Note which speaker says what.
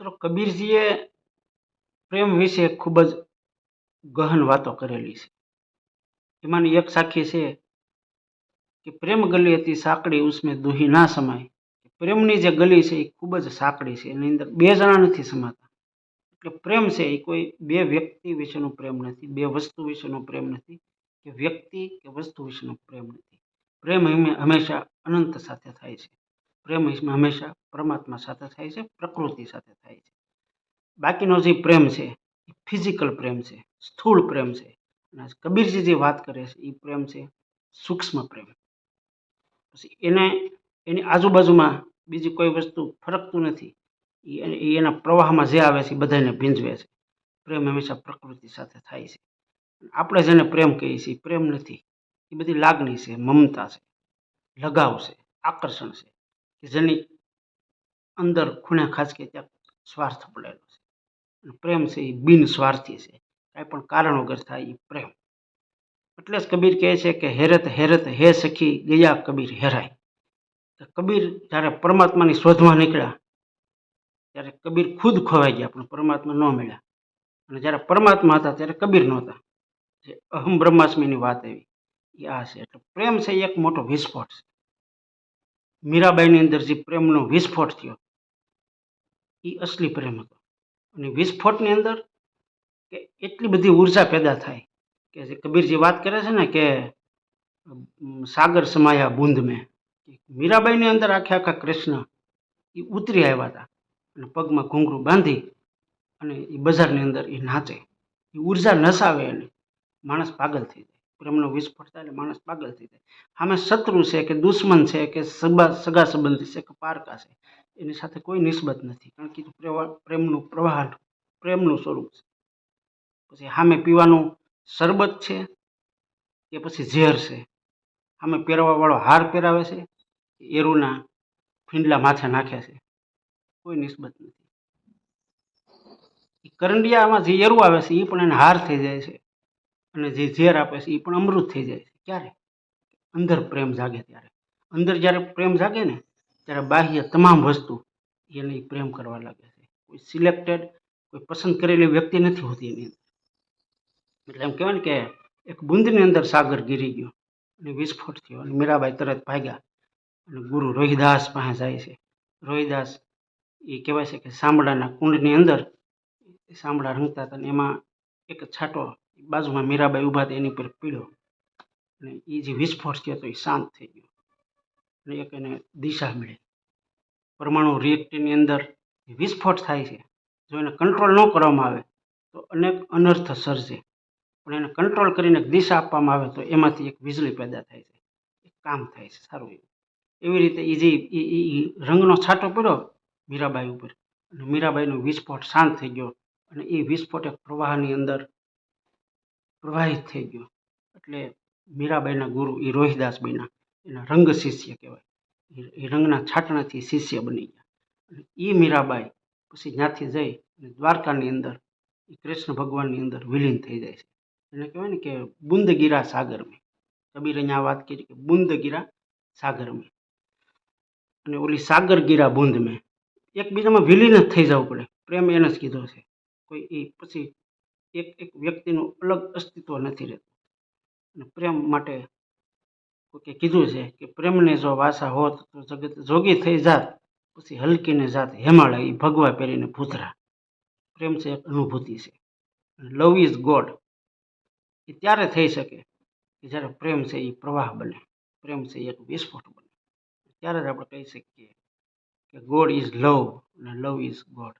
Speaker 1: મિત્રો, કબીરજીએ પ્રેમ વિશે ખૂબ જ ગહન વાતો કરેલી છે. એમાંની એક સાખી છે કે પ્રેમ ગલી હતી, સાંકડી ઉસમે દુહી ના સમાય. પ્રેમની જે ગલી છે એ ખૂબ જ સાંકડી છે, એની અંદર બે જણા નથી સમાતા. એટલે પ્રેમ છે એ કોઈ બે વ્યક્તિ વિશેનો પ્રેમ નથી, બે વસ્તુ વિશેનો પ્રેમ નથી, કે વ્યક્તિ કે વસ્તુ વિશેનો પ્રેમ નથી. પ્રેમ હમે- હંમેશા અનંત સાથે થાય છે. પ્રેમ હંમેશા પરમાત્મા સાથે થાય છે, પ્રકૃતિ સાથે થાય છે. બાકીનો જે પ્રેમ છે, એ ફિઝિકલ પ્રેમ છે, સ્થૂળ પ્રેમ છે. અને કબીરજી જે વાત કરે છે, એ પ્રેમ છે સૂક્ષ્મ પ્રેમ. પછી એને, એની આજુબાજુમાં બીજી કોઈ વસ્તુ ફરકતું નથી. એ એના પ્રવાહમાં જે આવે છે, એ બધાને ભીંજવે છે. પ્રેમ હંમેશા પ્રકૃતિ સાથે થાય છે. આપણે જેને પ્રેમ કહીએ છીએ પ્રેમ નથી. એ બધી લાગણી છે, મમતા છે, લગાવ છે, આકર્ષણ છે. કે જેની અંદર ખૂણે ખાસ કે ત્યાં સ્વાર્થ પડેલો છે. અને પ્રેમ છે એ બિન સ્વાર્થી છે. કાંઈ પણ કારણ વગર થાય એ પ્રેમ. એટલે જ કબીર કહે છે કે હેરત હેરત, હે સખી ગયા કબીર હેરાય. કબીર જ્યારે પરમાત્માની શોધમાં નીકળ્યા, ત્યારે કબીર ખુદ ખોવાઈ ગયા, પણ પરમાત્મા ન મળ્યા. અને જ્યારે પરમાત્મા હતા, ત્યારે કબીર નહોતા. જે અહમ બ્રહ્માસ્મીની વાત આવી. એ આ છે. એટલે પ્રેમ છે એક મોટો વિસ્ફોટ છે. મીરાબાઈની અંદર જે પ્રેમનો વિસ્ફોટ થયો એ અસલી પ્રેમ હતો. અને વિસ્ફોટની અંદર કે એટલી બધી ઊર્જા પેદા થાય કે જે કબીરજી વાત કરે છે ને કે સાગર સમાયા બુંદ મેં. મીરાબાઈની અંદર આખે આખા કૃષ્ણ એ ઉતરી આવ્યા હતા અને પગમાં ઘૂંઘરું બાંધી અને એ બજારની અંદર એ નાચે. એ ઊર્જા નસાવે એને માણસ પાગલ થઈ જાય. પ્રેમનો વિસ્ફોટ થાય એટલે માણસ પાગલ થઈ જાય. સામે શત્રુ છે કે દુશ્મન છે કે સગા સગા સંબંધી છે કે પારકા છે, એની સાથે કોઈ નિસ્બત નથી. કારણ કે પ્રેમનું પ્રવાહ પ્રેમનું સ્વરૂપ છે. પછી સામે પીવાનું શરબત છે કે પછી ઝેર છે. સામે પહેરવાવાળો હાર પહેરાવે છે, એરુના ફીંડલા માથે નાખે છે. કોઈ નિસ્બત નથી. કરંડિયામાં જે એરું આવે છે, એ પણ એને હાર થઈ જાય છે. અને જે ઝેર આપે છે એ પણ અમૃત થઈ જાય છે. ક્યારે? અંદર પ્રેમ જાગે ત્યારે. અંદર જ્યારે પ્રેમ જાગે ને, ત્યારે બાહ્ય તમામ વસ્તુ એને પ્રેમ કરવા લાગે છે. કોઈ સિલેક્ટેડ કોઈ પસંદ કરેલી વ્યક્તિ નથી હોતી એની અંદર. એટલે એમ કહેવાય ને કે એક બુંદની અંદર સાગર ગીરી ગયો અને વિસ્ફોટ થયો અને મીરાબાઈ તરત ભાગ્યા અને ગુરુ રોહિદાસ પાસે જાય છે. રોહિદાસ એ કહેવાય છે કે સાંભળાના કુંડની અંદર સાંભળા રમતા હતા અને એમાં એક છાંટો બાજુમાં મીરાબાઈ ઊભા હતા, એની પર પીડ્યો અને એ જે વિસ્ફોટ થયો તો એ શાંત થઈ ગયો. અને એક એને દિશા મળે. પરમાણુ રિએક્ટરની અંદર વિસ્ફોટ થાય છે, જો એને કંટ્રોલ ન કરવામાં આવે, તો અનેક અનર્થ સર્જે. પણ એને કંટ્રોલ કરીને દિશા આપવામાં આવે, તો એમાંથી એક વીજળી પેદા થાય છે. એક કામ થાય છે, સારું એવું. એવી રીતે એ જે રંગનો છાંટો પડ્યો મીરાબાઈ ઉપર, અને મીરાબાઈનો વિસ્ફોટ શાંત થઈ ગયો. અને એ વિસ્ફોટ એક પ્રવાહની અંદર પ્રવાહિત થઈ ગયો. એટલે મીરાબાઈના ગુરુ એ રોહિદાસ બન્યા એના રંગ શિષ્ય કહેવાય. એ- રંગના છાંટણાથી શિષ્ય બની ગયા. અને એ મીરાબાઈ પછી ત્યાંથી જઈ અને દ્વારકાની અંદર એ કૃષ્ણ ભગવાનની અંદર વિલીન થઈ જાય છે. એને કહેવાય ને કે બુંદ ગીરા સાગર મેં કબીર અહીંયા વાત કરી કે બુંદ ગીરા સાગર મેં અને ઓલી સાગર ગીરા બુંદ મેં એકબીજામાં વિલીન જ થઈ જવું પડે. પ્રેમ એને જ કીધો છે. કોઈ એ પછી એક એક વ્યક્તિનું અલગ અસ્તિત્વ નથી રહેતું. અને પ્રેમ માટે કોકે કીધું છે કે પ્રેમને જો વાસા હોત તો જગત જોગી થઈ જાત, પછી હલકીને જાત હેમાળા એ ભગવા પહેરીને ભૂતરા. પ્રેમ છે એક અનુભૂતિ છે. લવ ઇઝ ગોડ એ ત્યારે થઈ શકે કે જ્યારે પ્રેમ છે એ પ્રવાહ બને. પ્રેમ છે એક વિસ્ફોટ બને. ત્યારે જ આપણે કહી શકીએ કે ગોડ ઇઝ લવ અને લવ ઇઝ ગોડ